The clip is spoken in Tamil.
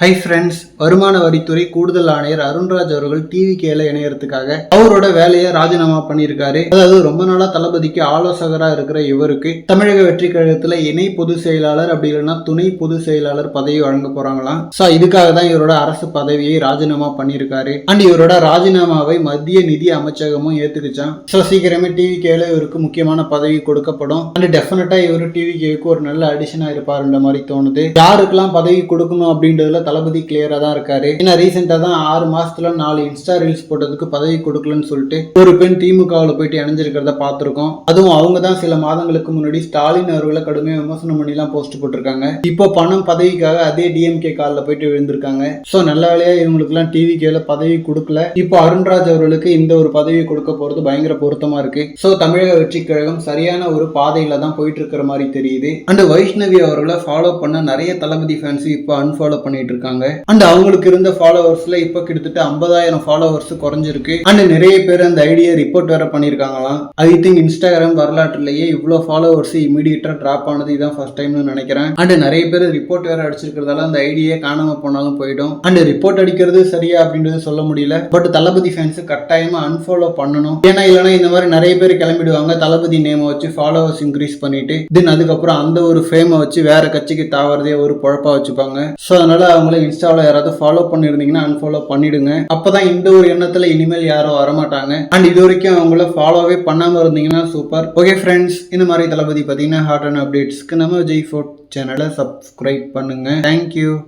ஹை ஃப்ரெண்ட்ஸ் வருமான வரித்துறை கூடுதல் ஆணையர் அருண்ராஜ் அவர்கள் டிவி கேல இணையறதுக்காக அவரோட வேலையை ராஜினாமா பண்ணியிருக்காரு. அதாவது ரொம்ப நாளா தளபதிக்கு ஆலோசகரா இருக்கிற இவருக்கு தமிழக வெற்றி கழகத்துல இணை பொதுச் செயலாளர் அப்படி இல்லைன்னா துணை பொதுச் செயலாளர் பதவி வழங்க போறாங்களாம். ஸோ இதுக்காக தான் இவரோட அரசு பதவியை ராஜினாமா பண்ணியிருக்காரு. அண்ட் இவரோட ராஜினாமாவை மத்திய நிதி அமைச்சகமும் ஏத்துக்குச்சான் ஸோ சீக்கிரமே டிவி கேல இவருக்கு முக்கியமான பதவி கொடுக்கப்படும். அண்ட் டெஃபினட்டா இவர் டிவி கேக்கு ஒரு நல்ல அடிஷனா இருப்பாருன்ற மாதிரி தோணுது. யாருக்கெல்லாம் பதவி கொடுக்கணும் அப்படின்றதுல தளபதி கிளியரா தான் இருக்காரு. ஏன்னா ரீசெண்டா தான் ஆறு மாசத்துல நாலு இன்ஸ்டா ரீல்ஸ் போட்டதுக்கு பதவி கொடுக்கலன்னு சொல்லிட்டு ஒரு பெண் திமுகவில் போயிட்டு இணைஞ்சிருக்கிறத பார்த்துருக்கோம். அதுவும் அவங்க தான் சில மாதங்களுக்கு முன்னாடி ஸ்டாலின் அவர்களை கடுமையாக விமர்சனம் பண்ணிலாம் போஸ்ட் போட்டிருக்காங்க. இப்போ பணம் பதவிக்காக அதே டிஎம்கே காலில் போயிட்டு விழுந்திருக்காங்க. ஸோ நல்ல வேலையா இவங்களுக்குலாம் டிவி கேல பதவி கொடுக்கல. இப்போ அருண்ராஜ் அவர்களுக்கு இந்த ஒரு பதவி கொடுக்க போறது பயங்கர பொருத்தமா இருக்கு. ஸோ தமிழக வெற்றி கழகம் சரியான ஒரு பாதையில தான் போயிட்டு இருக்கிற மாதிரி தெரியுது. அண்ட் வைஷ்ணவி அவர்களை ஃபாலோ பண்ண நிறைய தளபதி ஃபேன்ஸ் இப்போ அன்ஃபாலோ பண்ணிட்டு இருக்காங்க. அண்ட் அவங்களுக்கு இருந்த ஃபாலோவர்ஸ்ல இப்போ கிட்டத்தட்ட ஐம்பதாயிரம் ஃபாலோவர்ஸ் குறைஞ்சிருக்கு. அண்ட் நிறைய பேர் அந்த ஐடியா ரிப்போர்ட் வேற பண்ணியிருக்காங்களாம் ஐ திங்க் இன்ஸ்டாகிராம் வரலாற்றுலயே இவ்வளோ ஃபாலோவர்ஸ் இமீடியட்டா டிராப் ஆனது இதான் ஃபர்ஸ்ட் டைம்னு நினைக்கிறேன். அண்ட் நிறைய பேர் ரிப்போர்ட் வேற அடிச்சிருக்கிறதால அந்த ஐடியா காணாம போனாலும் போயிடும். அண்ட் ரிப்போர்ட் அடிக்கிறது சரியா அப்படின்றது சொல்ல முடியல. பட் தளபதி ஃபேன்ஸ் கட்டாயமா அன்ஃபாலோ பண்ணணும். ஏன்னா இல்லைன்னா இந்த மாதிரி நிறைய பேர் கிளம்பிடுவாங்க. தளபதி நேமை வச்சு ஃபாலோவர்ஸ் இன்க்ரீஸ் பண்ணிட்டு தென் அதுக்கப்புறம் அந்த ஒரு ஃபேமை வச்சு வேற கட்சிக்கு தாவறதே ஒரு குழப்பா வச்சுப்பாங்க. ஸோ அதனால அவங்கள இன்ஸ்டாவில் யாராவது ஃபாலோ பண்ணியிருந்தீங்கன்னா அன்ஃபாலோ பண்ணிடுங்க. அப்போதான் இந்த ஒரு எண்ணத்தில் இனிமேல் யாரும் வரமாட்டாங்க. அண்ட் இது வரைக்கும் அவங்கள ஃபாலோவே பண்ணாம இருந்தீங்கன்னா சூப்பர் ஓகே ஃப்ரெண்ட்ஸ் இந்த மாதிரி தளபதி பார்த்தீங்கன்னா ஹாட் அண்ட் அப்டேட்ஸ்க்கு நம்ம விஜய் ஃபோர்ட் சேனலை சப்ஸ்கிரைப் பண்ணுங்க. Thank you